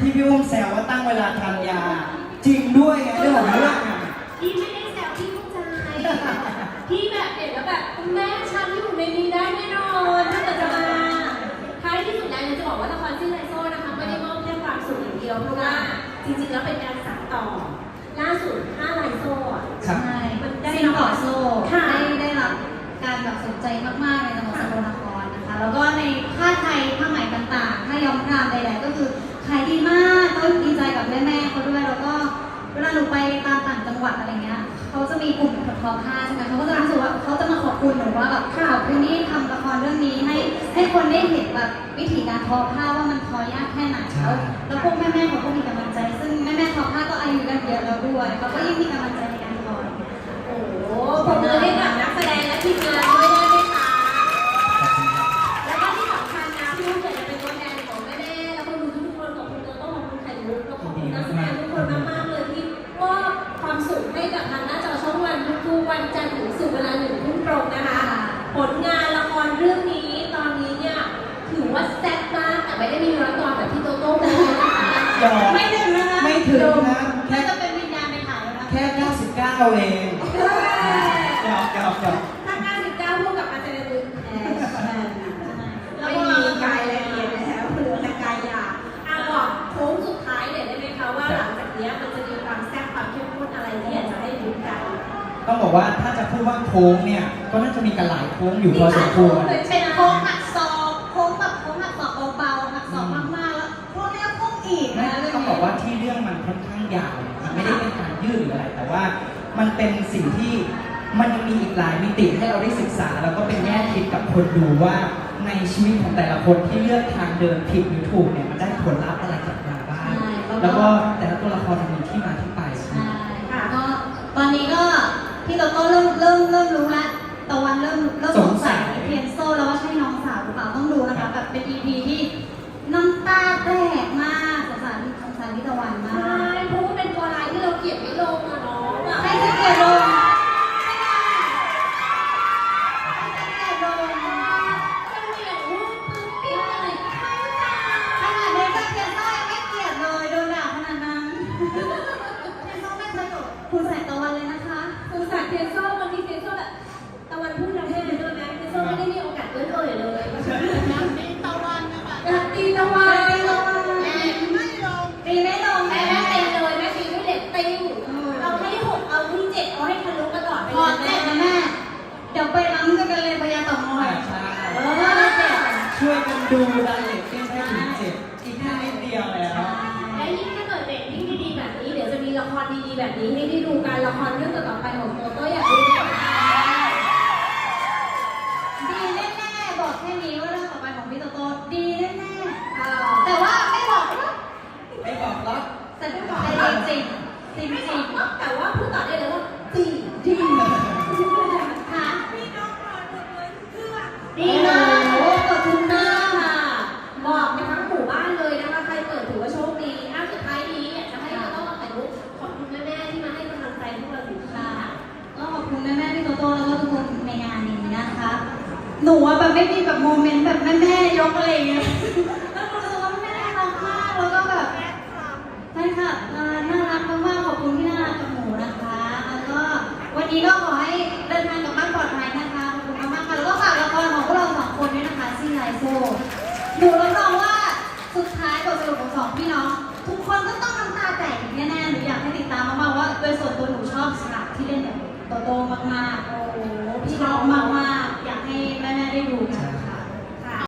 ที่พี่อุ้มแซวว่าตั้งเวลาทานยา จริงด้วยไงเรื่องของเรื่องอะพี่ไม่ได้แซวพี่เข้าใจพี่แบบเห็นแล้วแบบคุณแม่ฉันอยู่ในนี้ได้แน่นอนถ้าเกิดจะมาท้ายที่สุดแล้วเนี่ยจะบอกว่าละครชื่อไลโซ่นะคะไม่ได้มอบแค่ความสุขอย่างเดียวเพราะว่าจริงๆแล้วเป็นการสานต่อ ล่าสุดห้าไลโซ่อะ ครับ ใช่มันได้ซิงต่อโซ่ค่ะ ได้ได้รับการแบบสนใจมาก กับแม่ๆเขาด้วยแล้วก็เวลาหนูไปตามต่างจังหวัดอะไรเงี้ยเขาจะมีกลุ่มคนทอผ้าใช่ไหมเขาก็จะรู้สึกว่าเขาจะมาขอบคุณหนูว่าแบบขอบคุณที่ทำละครเรื่องนี้ให้ให้คนได้เห็นแบบวิธีการทอผ้าว่ามันทอยากแค่ไหนแล้วแล้วพวกแม่ๆเขาก็มีกำลังใจ ซึ่งแม่ๆทอผ้าก็อายุกันเยอะแล้วด้วยเขาก็ยิ่งมีกำลังใจในการทอโอ้โหปรบมือให้ วันจันทร์ถึงศุกร์เวลาหนึ่งทุ่มตรงนะคะ ผลงานละครเรื่องนี้ตอนนี้เนี่ยถือว่าแซ่บมากแต่ไม่ได้มีร้อยตอนแบบที่โตโต้บอกนะคะหยอก ไม่ถึงนะคะไม่ถึงนะแค่น่าจะเป็นวิญญาณไปถ่ายแล้วนะแค่ 99 เองหยอกหยอกหยอก ต้องบอกว่าถ้าจะพูดว่าโค้งเนี่ยก็น่าจะมีกันหลายโค้งอยู่พอสมควรเป็นโค้งหักศอกโค้งแบบโค้งหักศอกเบาๆหักศอกมากๆแล้วโค้งเนี้ยโค้งอีกไม่นะเรื่องต้องนี้บอกว่าที่เรื่องมันค่อนข้างยาวมันไม่ได้เป็นการยืดหรืออะไร แต่ว่ามันเป็นสิ่งที่มันยังมีอีกหลายมิติให้เราได้ศึกษา แล้วก็เป็นแง่คิดกับคนดูว่าในชีวิตของแต่ละคนที่เลือกทางเดินผิดหรือถูกเนี่ยมันได้ผลลัพธ์อะไรกลับมาบ้างใช่แล้วก็แต่ละตัวละครมันมีที่มาที่ไปใช่ค่ะก็ตอนนี้ก็ พี่โตโต้เริ่มเริ่มเริ่มรู้แล้วตะวันเริ่มเริ่มสงสัยเพียนโซแล้วว่าใช่น้องสาวหรือเปล่าต้องดูนะคะ เทียนโซ่บางทีเทียนโซ่แบบตะวันพูดแล้วแม่ด้วยไหมเทียนโซ่ไม่ได้มีโอกาสเอื้อนเอ่ยเลยเพราตีตะวันนะคะอยากตีตะวันตีตะวันแม่ไม่ลงตีไม่ลงแม่แม่แม่ตีตีเลยแม่ตีไม่เด็ดติ้งเอาให้หกเอาที่เจ็ดเอาให้ทะลุกระดอดไปพอเลยเจ็บนะแม่เดี๋ยวไปล้ำกันกันเลยพยาต่อมอยใช่เออเจ็บช่วยกันดูรายละเอียดที่ให้ถึงเจ็ดอีกแค่นิดเดียวแล้ว ละครดีๆแบบนี้ให้ได้ดูกันละครเรื่องต่อๆไปของโตโต้อยากดูไหมคะ ดีแน่ๆบอกแค่นี้ว่าเรื่องต่อไปของพี่โตโต้ดีแน่ อ่า ๆแต่ว่าไม่บอกว่า ไม่บอกล็อก แต่ไม่บอกจริงจริงจริง ไม่ จ บ ริ อง กแต่ว่าพูดต่อได้เลยว่าดีดี ค่ะ พี่น้องนอนหมดเลยเพื่อ ดีมากโอ้ขอบคุณมาก ค่ะบอกไปทั้งหมู่บ้านเลยนะคะใครเปิดถือว่าโชคดีอะสุดท้ายนี้อยากจะให้เราต้องมาถ่ายรูปขอบคุณแม่ๆที่มาให้กำลังใจพวกเราอยู่ค่ะ ก็ขอบคุณแม่ๆพี่โตโต้แล้วก็ทุกคนในงานนี้นะคะ หนูอะแบบไม่มีแบบโมเมนต์แบบแม่ๆยกอะไรอย่างเงี้ยแล้วรู้สึกว่าแม่น่ารักมากแล้วก็แบบใช่ค่ะอ่าน่ารักมากๆขอบคุณที่น่ารักกับหนูนะคะ แล้วก็วันนี้ก็ขอให้เดินทางกลับบ้านปลอดภัยนะคะขอบคุณมากๆค่ะแล้วก็ฝากละครของพวกเราสองคนด้วยนะคะซีไลโซหนูรับรองว่าสุดท้ายบทสรุปของสองพี่น้อง ทุกคนก็ต้องน้ำตาแตกอีกแน่ๆหนูอยากให้ติดตามมากๆว่าโดยส่วนตัวหนูชอบฉากที่เล่นกับ โตโตมากๆ โอ้โหชอบมากๆ อยากให้แม่ๆได้ดูค่ะ